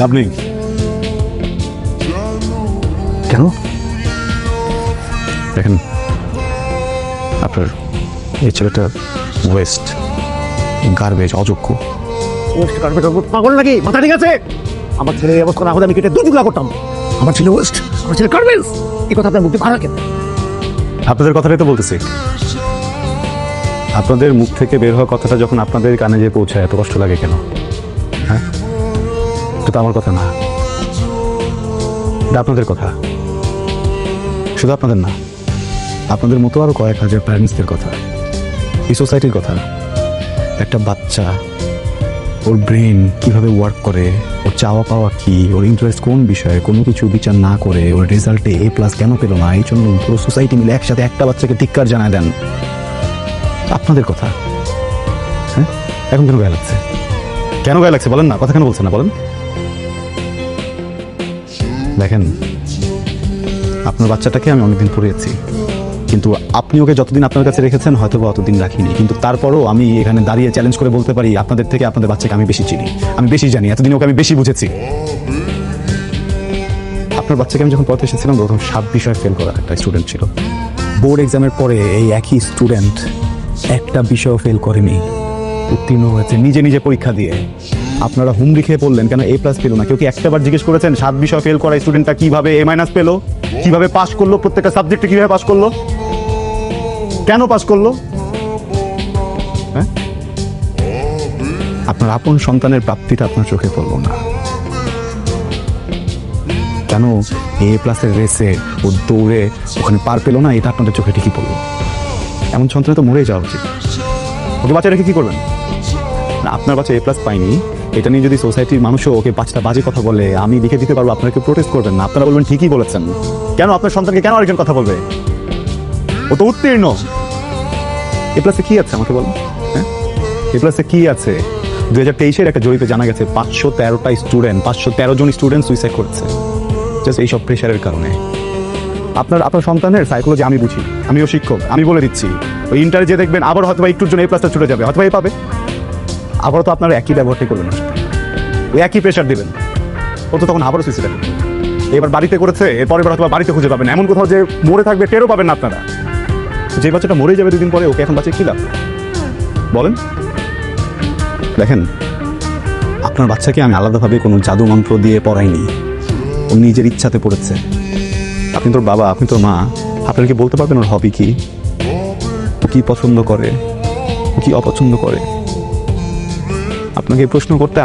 লাভ নেই কেন? দেখেন আপনার এই ছেলেটা ওয়েস্ট গার্বেজ অযোগ্য। ওয়েস্ট কার্পেট পাগল নাকি? মাথা ঠিক আছে? আমার ছেলে অবস্থা না হলে আমি কেটে দু টুকরা করতাম। আমার ছেলে ওয়েস্ট আমার ছেলে কার্বেজ এই কথা আপনার মুখে ভাড়া কেন? আপনাদের কথাটাই তো বলতেছি। আপনাদের মুখ থেকে বের হওয়া কথাটা যখন আপনাদের কানে যেয়ে পৌঁছায় এত কষ্ট লাগে কেন? হ্যাঁ? এটা তো আমার কথা না। এটা আপনাদের কথা। শুধু আপনাদের না, আপনাদের মতো আরও কয়েক হাজার প্যারেন্টসদের কথা। এই সোসাইটির কথা। একটা বাচ্চা, ওর ব্রেন কীভাবে ওয়ার্ক করে, ওর চাওয়া পাওয়া কি, ওর ইন্টারেস্ট কোন বিষয়ে, কোনো কিছু বিচার না করে, ওর রেজাল্টে এ প্লাস কেন পেল না, এই জন্য পুরো সোসাইটি মিলে একসাথে একটা বাচ্চাকে ধিক্কার জানায় দেন। আপনাদের কথা। হ্যাঁ? এখন কেন গায়ে লাগছে? কেন গায়ে লাগছে? বলেন না, কথা কেন বলছেন না, বলেন। দেখেন, আপনার বাচ্চাটাকে আমি অনেকদিন পড়িয়েছি, কিন্তু আপনি ওকে যতদিন আপনার কাছে রেখেছেন হয়তো বা অতদিন রাখিনি। কিন্তু তারপরও আমি এখানে দাঁড়িয়ে চ্যালেঞ্জ করে বলতে পারি, আপনাদের থেকে আপনাদের বাচ্চাকে আমি বেশি চিনি, আমি বেশি জানি, এতদিন ওকে আমি বেশি বুঝেছি। আপনার বাচ্চাকে আমি যখন পড়তে এসেছিলাম, প্রথম সাত বিষয় ফেল করা একটা স্টুডেন্ট ছিল। বোর্ড এক্সামের পরে এই একই স্টুডেন্ট একটা বিষয় ফেল করেনি। উত্তীর্ণ হয়েছে নিজে নিজে পরীক্ষা দিয়ে। আপনারা হুমড়ি খেয়ে পড়লেন, কেন এ প্লাস পেল না? কেউ কি একটাবার জিজ্ঞেস করেছেন, সাত বিষয় ফেল করা স্টুডেন্টটা কীভাবে এ মাইনাস পেল? কীভাবে পাস করল? প্রত্যেকটা সাবজেক্টে কীভাবে পাস করল? কেন পাস করল? হ্যাঁ? আপনার আপন সন্তানের প্রাপ্তিটা আপনার চোখে পড়ল না। কেন এ প্লাসের রেসে ও দৌড়ে ওখানে পার পেল না? এটা আপনাদের চোখে ঠিকই পড়ল। এমন সন্তানে তো মরেই যাওয়া উচিত। ওকে বাচ্চা রেখে কি করবেন? আপনার বাচ্চা এ প্লাস পাইনি এটা নিয়ে যদি সোসাইটির মানুষও ওকে পাঁচটা বাজে কথা বলে, আমি লিখে দিতে পারব, আপনারা কেউ প্রোটেস্ট করবেন না। আপনারা বলবেন, ঠিকই বলেছেন। কেন? আপনার সন্তানকে কেন আরেকজন কথা বলবে? ও তো উত্তীর্ণ। এ প্লাসে কি আছে? আমাকে বলুন। হ্যাঁ? এ প্লাসে কি আছে? দুই হাজার তেইশের একটা জরিপে জানা গেছে, পাঁচশো তেরোটা স্টুডেন্ট পাঁচশো তেরো জন স্টুডেন্ট সুইসাইড করেছে। জাস্ট এইসব প্রেশারের কারণে। আপনার আপনার সন্তানের সাইকোলজি আমি বুঝি। আমিও শিক্ষক, আমি বলে দিচ্ছি। ওই ইন্টারে যে দেখবেন, আবার হয়তো একটুর জন্য এই প্লাসটা ছুটে যাবে। হয়তো বা এ পাবে। আবার তো আপনারা একই ব্যবহারটাই করবেন। ওই একই প্রেশার দেবেন। ও তো তখন আবারও সুইসাইড এবার বাড়িতে করেছে এরপরে এবার হয়তো বাড়িতে খুঁজে পাবেন। এমন কোথাও যে মরে থাকবে, টেরও পাবেন না আপনারা। যে বাচ্চাটা মরে যাবে দুদিন পরে, ওকে এখন বাচ্চা কি লাভ? বলেন। দেখেন, আপনার বাচ্চাকে আমি আলাদাভাবে কোনো জাদু মন্ত্র দিয়ে পড়াইনি। ও নিজের ইচ্ছাতে পড়েছে। আপনি তোর বাবা, আপনি তোর মা আপনাকে বলতে পারবেন ওর হবি কি? কি পছন্দ করে? কি অপছন্দ করে? আপনাকে প্রশ্ন করতে